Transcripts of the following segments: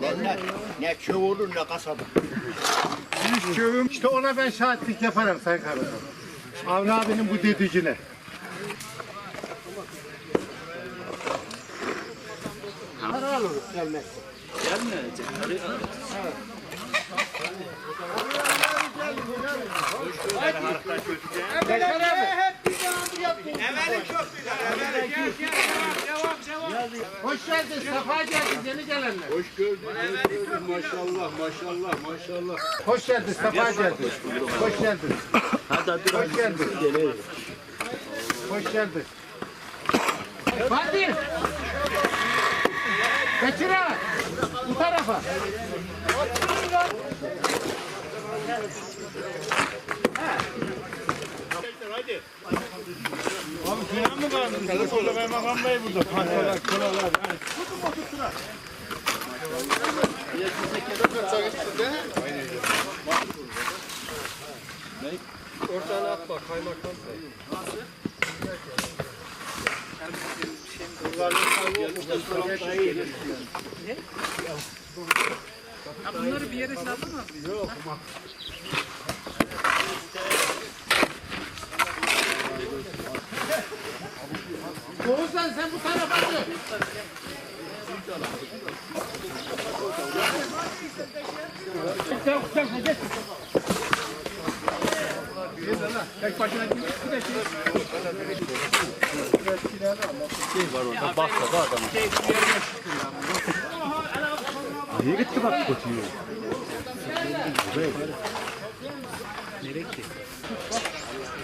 Ne, ne köy olur ne kasaba. Üç köyüm. İşte ona ben şahitlik yaparım Sayın Kaymakam. Avni abinin bu dediğine. Para alırız gelmez. Hoş geldin, sefa geldin yeni gelenler. Hoş gördük. Maşallah maşallah maşallah. Hoş geldin, sefa geldin. Hoş geldin. Hoş geldin. Hoş geldin. Fatih! Bekir ağa, bu tarafa hadi. Abi günah mı var? Burada ben makam bey burada. Kolalar, kolalar. Tutun oturtuna. Ya sizdeki de çok gitsin de. Aynen. Ortağına at bak, kaymaktan say. Nasıl? Ya bunları bir yere şey yapamaz mıyız? Yok. Oğuzhan sen bu tarafa dön.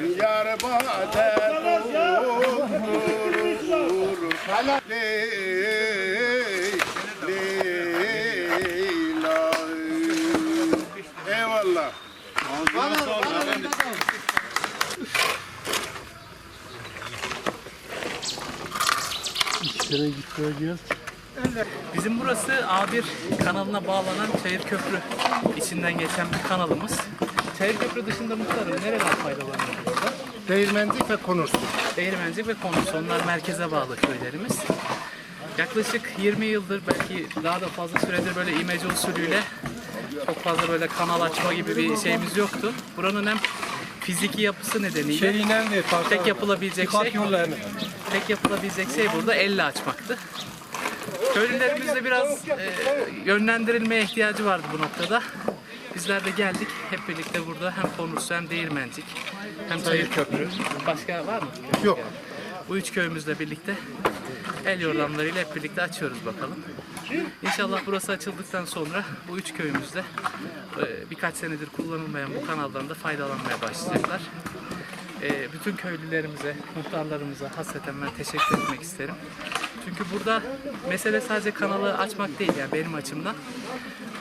yar bade Ley Leyla Eyvallah Bizim burası A1 kanalına bağlanan Çayır Köprü içinden geçen bir kanalımız. Çayır Köprü dışında muhtarım nereler faydalanıyor burada? Değirmencik ve konursun. Değirmencik ve Konus onlar merkeze bağlı köylerimiz. Yaklaşık 20 yıldır belki daha da fazla süredir böyle imece usulüyle çok fazla böyle kanal açma gibi bir şeyimiz yoktu. Buranın hem fiziki yapısı nedeniyle tek yapılabilecek şey tek yapılabilecek şey burada elle açmaktı. Köylülerimizde biraz e, yönlendirilmeye ihtiyacı vardı bu noktada. Bizler de geldik hep birlikte burada hem Konursu hem Değirmencik hem Çayır Köprü. Başka var mı? Yok. Bu üç köyümüzle birlikte el yordamlarıyla hep birlikte açıyoruz bakalım. İnşallah burası açıldıktan sonra bu üç köyümüzde e, birkaç senedir kullanılmayan bu kanaldan da faydalanmaya başlayacaklar. E, bütün köylülerimize, muhtarlarımıza hasreten ben teşekkür etmek isterim. Çünkü burada mesele sadece kanalı açmak değil yani benim açımdan.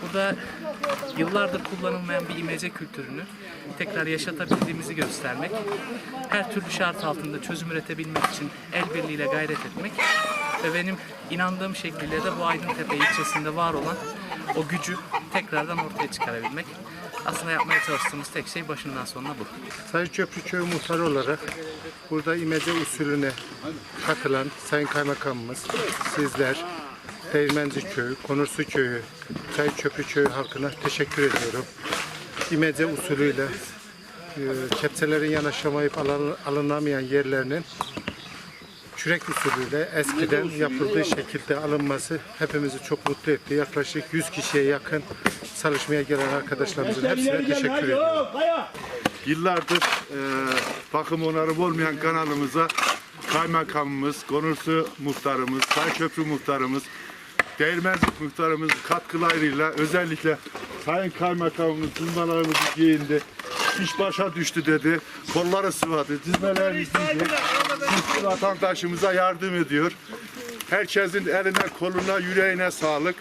Burada yıllardır kullanılmayan bir imece kültürünü tekrar yaşatabildiğimizi göstermek, her türlü şart altında çözüm üretebilmek için el birliğiyle gayret etmek ve benim inandığım şekliyle de bu Aydıntepe ilçesinde var olan o gücü tekrardan ortaya çıkarabilmek. Aslında yapmaya çalıştığımız tek şey başından sonuna bu. Sayın Köprü Köyü muhtarı olarak burada imece usulüne katılan Sayın Kaymakamımız, sizler, Değirmenci Köyü, Konursu Köyü, Sayın Köprü Köyü halkına teşekkür ediyorum. İmece usulüyle e, kepçelerin yanaşamayıp alın- alınamayan yerlerinin kürek usulüyle eskiden yapıldığı şekilde alınması hepimizi çok mutlu etti. Yaklaşık 100 kişiye yakın çalışmaya gelen arkadaşlarımızın hepsine teşekkür ediyorum. Yıllardır e, bakım onarım olmayan kanalımıza kaymakamımız, konursu muhtarımız, Sayköprü muhtarımız, Değirmencik muhtarımız katkılarıyla özellikle Sayın Kaymakamımız zımbalarımızı giyindi. iş başa düştü dedi. Kolları sıvadı, dizmelerini. Siz vatandaşımıza yardım ediyor. Herkesin eline, koluna, yüreğine sağlık.